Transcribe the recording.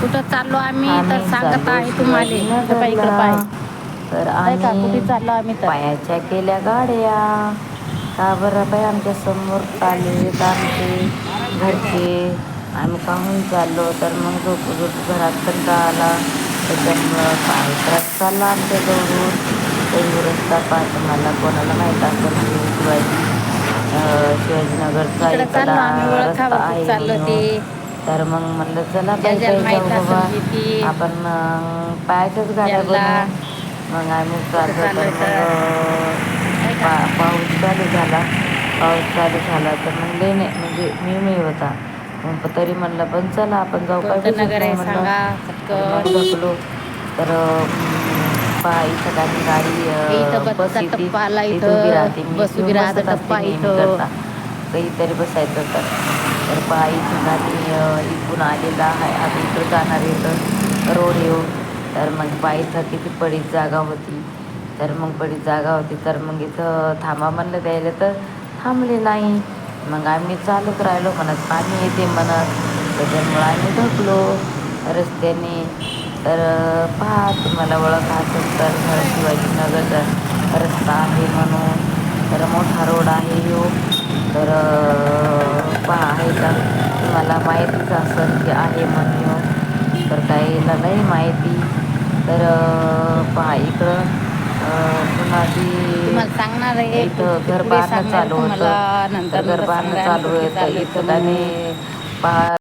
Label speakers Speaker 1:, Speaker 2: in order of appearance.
Speaker 1: कुठं चाललो आम्ही तर सांगत
Speaker 2: चाललो
Speaker 1: आहे तुम्हाला. पाय पाय.
Speaker 2: तर
Speaker 1: कुठे
Speaker 2: आम्ही
Speaker 1: चाललो आम्ही
Speaker 2: पायाच्या केल्या गाड्या. का बरं बाई आमच्यासमोर आले आमचे घरचे. आम्ही काहून चाललो तर मग झोपू झोपू घरात कंटाळा आला त्याच्यामुळं पाय त्रास चालला आमच्या जवळून. रस्ता पाहत मला कोणाला माहीत असेल शिवाजी शिवाजीनगरचा
Speaker 1: चाललो
Speaker 2: रस्ता आहे तर मग म्हणलं चला बाबा आपण पायाच्याच गाड्या बनवू. मग आम्ही चाललो तर मग पा पाऊस चालू झाला. पाऊस चालू झाला तर मग नाही म्हणजे मी मी होता. मग तरी म्हणलं पण चला आपण जाऊ काय ढकलो तर पहा इथं काही गाडी बस
Speaker 1: इथं.
Speaker 2: राहते मी.
Speaker 1: बस उभी राहते.
Speaker 2: काहीतरी बसायचं तर तर पहा इथून आम्ही इथून आलेला आहे. आता इकडं जाणार इथं रोड येऊ. तर मग पायी इथं किती पडीत जागा होती. तर मग पडीत जागा होती. तर मग इथं थांबा म्हणलं द्यायला तर थांबले नाही. मग आम्ही चालत राहिलो म्हणत पाणी येते म्हणत. त्याच्यामुळं आम्ही ढकलो रस्त्याने. तर पहा तुम्हाला ओळख असेल तर शिवाजीनगरचा रस्ता आहे म्हणून. तर मोठा रोड आहे ह्यो तर तुम्हाला माहितीच असेल की आहे म्हणून. तर काहीला नाही माहिती. तर पहा इकडं पुन्हा ती
Speaker 1: तुम्हाला सांगणार आहे
Speaker 2: इथं घर बांधणं चालू होतं.
Speaker 1: नंतर
Speaker 2: तर घर बांधणं चालू होतं इथं आणि पहा